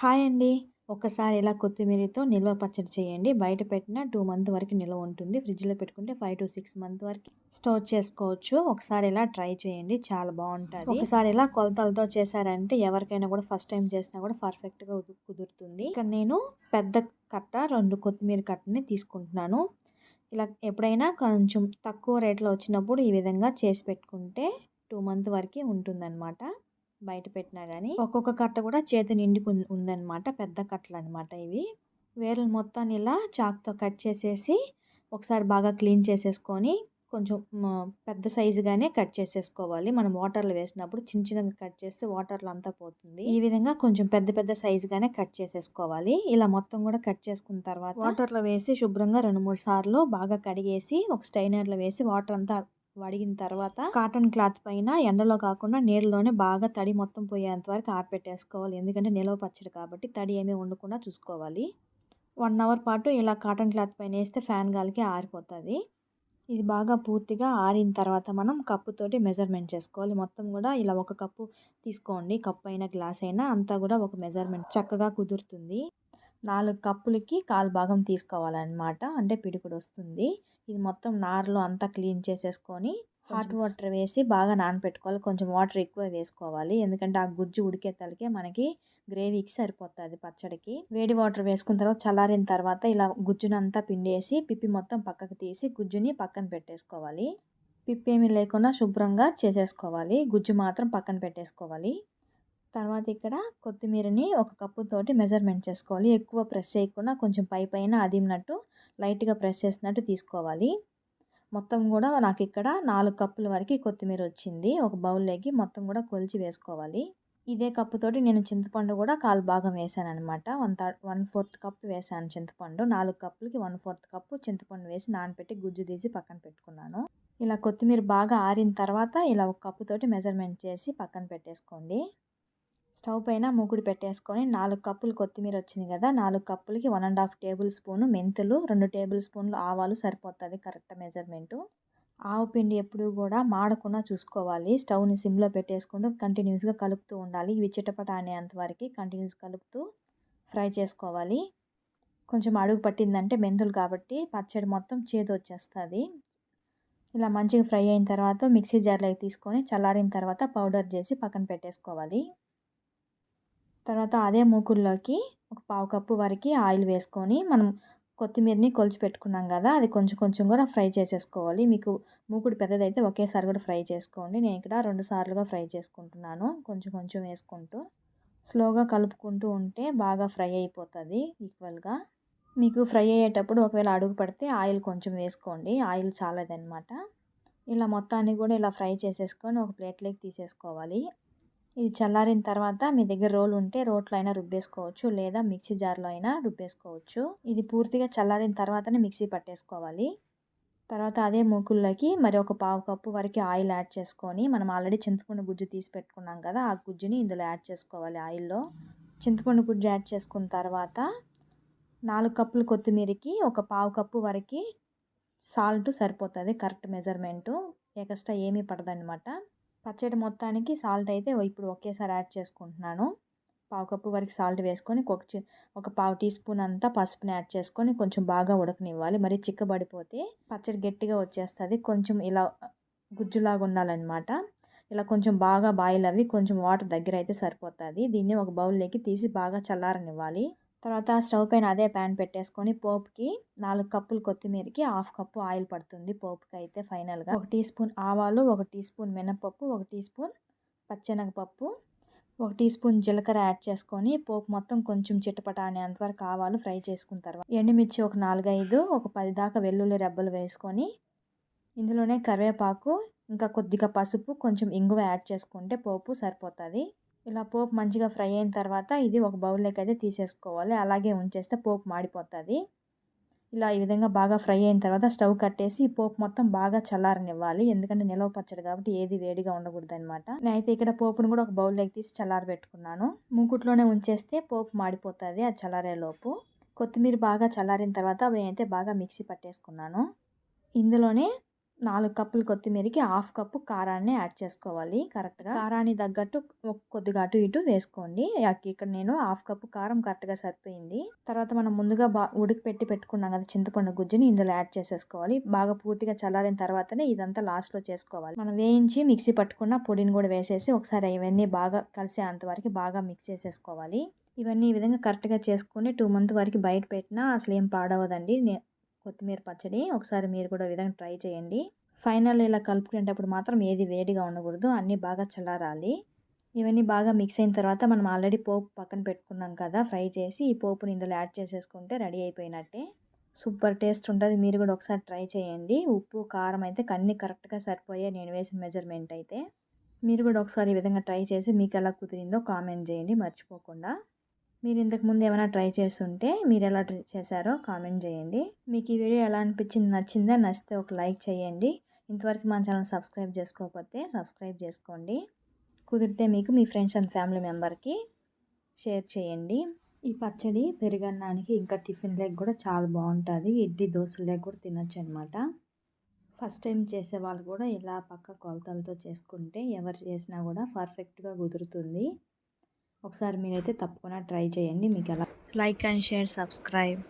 Hi అండి. ఒకసారి ఇలా కొత్తిమీరతో నిల్వ పచ్చడి చేయండి. బయట పెట్టిన టూ మంత్ వరకు నిల్వ ఉంటుంది. ఫ్రిడ్జ్లో పెట్టుకుంటే ఫైవ్ టు సిక్స్ మంత్ వరకు స్టోర్ చేసుకోవచ్చు. ఒకసారి ఇలా ట్రై చేయండి. చాలా బాగుంటుంది. ఒకసారి ఇలా కొలతలతో చేశారంటే ఎవరికైనా కూడా ఫస్ట్ టైం చేసినా కూడా పర్ఫెక్ట్గా కుదురుతుంది. ఇక్కడ నేను పెద్ద కట్ట రెండు కొత్తిమీర కట్టని తీసుకుంటున్నాను. ఇలా ఎప్పుడైనా కొంచెం తక్కువ రేట్లో వచ్చినప్పుడు ఈ విధంగా చేసి పెట్టుకుంటే టూ మంత్ వరకు ఉంటుందన్నమాట. బయట పెట్టినా కానీ ఒక్కొక్క కట్ట కూడా చేతి నిండుకు ఉందన్నమాట పెద్ద కట్టలు అనమాట ఇవి. వేర్లు మొత్తాన్ని ఇలా చాక్తో కట్ చేసేసి ఒకసారి బాగా క్లీన్ చేసేసుకొని కొంచెం పెద్ద సైజుగానే కట్ చేసేసుకోవాలి. మనం వాటర్లో వేసినప్పుడు చిన్న చిన్నగా కట్ చేస్తే వాటర్లో అంతా పోతుంది. ఈ విధంగా కొంచెం పెద్ద పెద్ద సైజుగానే కట్ చేసేసుకోవాలి. ఇలా మొత్తం కూడా కట్ చేసుకున్న తర్వాత వాటర్లో వేసి శుభ్రంగా రెండు మూడు సార్లు బాగా కడిగేసి ఒక స్టైనర్లో వేసి వాటర్ అంతా వడిగిన తర్వాత కాటన్ క్లాత్ పైన ఎండలో కాకుండా నీళ్ళలోనే బాగా తడి మొత్తం పోయేంత వరకు ఆరపెట్టేసుకోవాలి. ఎందుకంటే నిలవ పచ్చడి కాబట్టి తడి ఏమీ ఉండకుండా చూసుకోవాలి. వన్ అవర్ పాటు ఇలా కాటన్ క్లాత్ పైన వేస్తే ఫ్యాన్ గాలికి ఆరిపోతుంది. ఇది బాగా పూర్తిగా ఆరిన తర్వాత మనం కప్పుతోటి మెజర్మెంట్ చేసుకోవాలి. మొత్తం కూడా ఇలా ఒక కప్పు తీసుకోండి. కప్పు అయినా గ్లాస్ అయినా అంతా కూడా ఒక మెజర్మెంట్ చక్కగా కుదురుతుంది. నాలుగు కప్పులకి కాలు భాగం తీసుకోవాలన్నమాట. అంటే పిడికుడు వస్తుంది ఇది మొత్తం నార్లో అంతా క్లీన్ చేసేసుకొని హాట్ వాటర్ వేసి బాగా నానపెట్టుకోవాలి. కొంచెం వాటర్ ఎక్కువ వేసుకోవాలి. ఎందుకంటే ఆ గుజ్జు ఉడికే తలకే మనకి గ్రేవీకి సరిపోతుంది పచ్చడికి. వేడి వాటర్ వేసుకున్న తర్వాత చల్లారిన తర్వాత ఇలా గుజ్జునంతా పిండేసి పిప్పి మొత్తం పక్కకు తీసి గుజ్జుని పక్కన పెట్టేసుకోవాలి. పిప్పి ఏమీ లేకుండా శుభ్రంగా చేసేసుకోవాలి. గుజ్జు మాత్రం పక్కన పెట్టేసుకోవాలి. తర్వాత ఇక్కడ కొత్తిమీరని ఒక కప్పుతోటి మెజర్మెంట్ చేసుకోవాలి. ఎక్కువ ప్రెస్ చేయకుండా కొంచెం పై పైన అదిమినట్టు లైట్గా ప్రెస్ చేసినట్టు తీసుకోవాలి. మొత్తం కూడా నాకు ఇక్కడ నాలుగు కప్పుల వరకు కొత్తిమీర వచ్చింది. ఒక బౌల్లోకి మొత్తం కూడా కొలిచి వేసుకోవాలి. ఇదే కప్పుతోటి నేను చింతపండు కూడా కాలు భాగం వేసాను అనమాట one third one fourth cup వేసాను చింతపండు. నాలుగు కప్పులకి వన్ ఫోర్త్ కప్పు చింతపండు వేసి నానపెట్టి గుజ్జు తీసి పక్కన పెట్టుకున్నాను. ఇలా కొత్తిమీర బాగా ఆరిన తర్వాత ఇలా ఒక కప్పుతోటి మెజర్మెంట్ చేసి పక్కన పెట్టేసుకోండి. స్టవ్ పైన మూకుడు పెట్టేసుకొని నాలుగు కప్పులు కొత్తిమీర వచ్చింది కదా నాలుగు కప్పులకి one and half tablespoon మెంతులు రెండు టేబుల్ స్పూన్లు ఆవాలు సరిపోతుంది కరెక్ట్ మెజర్మెంటు ఆవు పిండి ఎప్పుడు కూడా మాడకుండా చూసుకోవాలి. స్టవ్ని సిమ్లో పెట్టేసుకుంటూ కంటిన్యూస్గా కలుపుతూ ఉండాలి. ఇవి చిటపట అనేంత వరకు కంటిన్యూస్ కలుపుతూ ఫ్రై చేసుకోవాలి. కొంచెం అడుగు పట్టిందంటే మెంతులు కాబట్టి పచ్చడి మొత్తం చేదు వచ్చేస్తుంది. ఇలా మంచిగా ఫ్రై అయిన తర్వాత మిక్సీ జార్లోకి తీసుకొని చల్లారిన తర్వాత పౌడర్ చేసి పక్కన పెట్టేసుకోవాలి. తర్వాత అదే మూకుల్లోకి ఒక పావు కప్పు వరకు ఆయిల్ వేసుకొని మనం కొత్తిమీరని కొలిచి పెట్టుకున్నాం కదా అది కొంచెం కొంచెం కూడా ఫ్రై చేసేసుకోవాలి. మీకు మూకుడు పెద్దదైతే ఒకేసారి కూడా ఫ్రై చేసుకోండి. నేను ఇక్కడ రెండు సార్లుగా ఫ్రై చేసుకుంటున్నాను. కొంచెం కొంచెం వేసుకుంటూ స్లోగా కలుపుకుంటూ ఉంటే బాగా ఫ్రై అయిపోతుంది ఈక్వల్గా మీకు ఫ్రై అయ్యేటప్పుడు ఒకవేళ అడుగు పడితే ఆయిల్ కొంచెం వేసుకోండి. ఆయిల్ చాలదనమాట ఇలా మొత్తాన్ని కూడా ఇలా ఫ్రై చేసేసుకొని ఒక ప్లేట్లోకి తీసేసుకోవాలి. ఇది చల్లారిన తర్వాత మీ దగ్గర రోల్ ఉంటే రోట్లో అయినా రుబ్బేసుకోవచ్చు లేదా మిక్సీ జార్లో అయినా రుబ్బేసుకోవచ్చు. ఇది పూర్తిగా చల్లారిన తర్వాతనే మిక్సీ పట్టేసుకోవాలి. తర్వాత అదే మూకుల్లోకి మరి ఒక పావు కప్పు వరకు ఆయిల్ యాడ్ చేసుకొని మనం ఆల్రెడీ చింతపండు గుజ్జు తీసి పెట్టుకున్నాం కదా ఆ గుజ్జుని ఇందులో యాడ్ చేసుకోవాలి ఆయిల్లో. చింతపండు గుజ్జు యాడ్ చేసుకున్న తర్వాత నాలుగు కప్పులు కొత్తిమీరకి ఒక పావు కప్పు వరకు సాల్ట్ సరిపోతుంది కరెక్ట్ మెజర్మెంటు. ఎక్స్ట్రా ఏమీ పడదనమాట పచ్చడి మొత్తానికి సాల్ట్ అయితే ఇప్పుడు ఒకేసారి యాడ్ చేసుకుంటున్నాను. పావు కప్పు వరకు సాల్ట్ వేసుకొని ఒక ఒక పావు టీ స్పూన్ అంతా పసుపుని యాడ్ చేసుకొని కొంచెం బాగా ఉడకనివ్వాలి. మరి చిక్కబడిపోతే పచ్చడి గట్టిగా వచ్చేస్తుంది. కొంచెం ఇలా గుజ్జులాగా ఉండాలన్నమాట. ఇలా కొంచెం బాగా బాయిల్ అవి కొంచెం వాటర్ దగ్గర అయితే సరిపోతుంది. దీన్ని ఒక బౌల్లోకి తీసి బాగా చల్లారనివ్వాలి. తర్వాత స్టవ్ పైన అదే ప్యాన్ పెట్టేసుకొని పోపుకి నాలుగు కప్పులు కొత్తిమీరకి హాఫ్ కప్పు ఆయిల్ పడుతుంది పోపుకి అయితే ఫైనల్గా. ఒక టీ స్పూన్ ఆవాలు ఒక టీ స్పూన్ మినపప్పు ఒక టీ స్పూన్ పచ్చెనగపప్పు ఒక టీ స్పూన్ జీలకర్ర యాడ్ చేసుకొని పోపు మొత్తం కొంచెం చిట్టపట అనేంతవరకు ఆవాలు ఫ్రై చేసుకున్న తర్వాత ఎండుమిర్చి ఒక నాలుగైదు ఒక పది దాకా వెల్లుల్లి రెబ్బలు వేసుకొని ఇందులోనే కరివేపాకు ఇంకా కొద్దిగా పసుపు కొంచెం ఇంగువ యాడ్ చేసుకుంటే పోపు సరిపోతుంది. ఇలా పోపు మంచిగా ఫ్రై అయిన తర్వాత ఇది ఒక బౌల్లోకి అయితే తీసేసుకోవాలి. అలాగే ఉంచేస్తే పోపు మాడిపోతుంది. ఇలా ఈ విధంగా బాగా ఫ్రై అయిన తర్వాత స్టవ్ కట్టేసి పోపు మొత్తం బాగా చల్లారనివ్వాలి. ఎందుకంటే నిలవ పచ్చడి కాబట్టి ఏది వేడిగా ఉండకూడదు అనమాట నేనైతే ఇక్కడ పోపును కూడా ఒక బౌల్లోకి తీసి చల్లారి పెట్టుకున్నాను మూకుట్లోనే ఉంచేస్తే పోపు మాడిపోతుంది అది చల్లారేలోపు. కొత్తిమీర బాగా చల్లారిన తర్వాత నేనైతే బాగా మిక్సీ పట్టేసుకున్నాను. ఇందులోనే నాలుగు కప్పులు కొత్తిమీరకి హాఫ్ కప్పు కారాన్ని యాడ్ చేసుకోవాలి. కరెక్ట్గా కారాన్ని తగ్గట్టు కొద్దిగా అటు ఇటు వేసుకోండి. ఇక్కడ నేను హాఫ్ కప్పు కారం కరెక్ట్గా సరిపోయింది. తర్వాత మనం ముందుగా బా ఉడికి పెట్టి పెట్టుకున్నాం కదా చింతపండు గుజ్జుని ఇందులో యాడ్ చేసేసుకోవాలి. బాగా పూర్తిగా చల్లారిన తర్వాతనే ఇదంతా లాస్ట్లో చేసుకోవాలి. మనం వేయించి మిక్సీ పట్టుకున్న పొడిని కూడా వేసేసి ఒకసారి ఇవన్నీ బాగా కలిసేంత వరకు బాగా మిక్స్ చేసేసుకోవాలి. ఇవన్నీ ఈ విధంగా కరెక్ట్గా చేసుకుని టూ మంత్ వరకు బయట పెట్టినా అసలు ఏం పాడవదండి కొత్తిమీర పచ్చడి ఒకసారి మీరు కూడా విధంగా ట్రై చేయండి. ఫైనల్ ఇలా కలుపుకునేటప్పుడు మాత్రం ఏది వేడిగా ఉండకూడదు. అన్నీ బాగా చల్లారాలి. ఇవన్నీ బాగా మిక్స్ అయిన తర్వాత మనం ఆల్రెడీ పోపు పక్కన పెట్టుకున్నాం కదా ఫ్రై చేసి ఈ పోపుని ఇందులో యాడ్ చేసేసుకుంటే రెడీ అయిపోయినట్టే. సూపర్ టేస్ట్ ఉంటుంది. మీరు కూడా ఒకసారి ట్రై చేయండి. ఉప్పు కారం అయితే అన్నీ కరెక్ట్గా సరిపోయాయి నేను వేసిన మెజర్మెంట్ అయితే. మీరు కూడా ఒకసారి ఈ విధంగా ట్రై చేసి మీకు ఎలా కుదిరిందో కామెంట్ చేయండి. మర్చిపోకుండా. మీరు ఇంతకు ముందు ఏమైనా ట్రై చేస్తుంటే మీరు ఎలా ట్రై చేశారో కామెంట్ చేయండి. మీకు ఈ వీడియో ఎలా అనిపించింది నచ్చిందా నచ్చితే ఒక లైక్ చేయండి. ఇంతవరకు మన ఛానల్ సబ్స్క్రైబ్ చేసుకోకపోతే సబ్స్క్రైబ్ చేసుకోండి. కుదిరితే మీకు మీ ఫ్రెండ్స్ అండ్ ఫ్యామిలీ మెంబర్కి షేర్ చేయండి. ఈ పచ్చడి పెరుగన్నానికి ఇంకా టిఫిన్ లెగ్ కూడా చాలా బాగుంటుంది. ఇడ్లీ దోశ లెగ్ కూడా తినొచ్చు అనమాట ఫస్ట్ టైం చేసే వాళ్ళు కూడా ఇలా పక్క కొలతలతో చేసుకుంటే ఎవరు చేసినా కూడా పర్ఫెక్ట్గా కుదురుతుంది. ఒకసారి మీరైతే తప్పకుండా ట్రై చేయండి. మీకు ఎలా లైక్ అండ్ షేర్ సబ్స్క్రైబ్.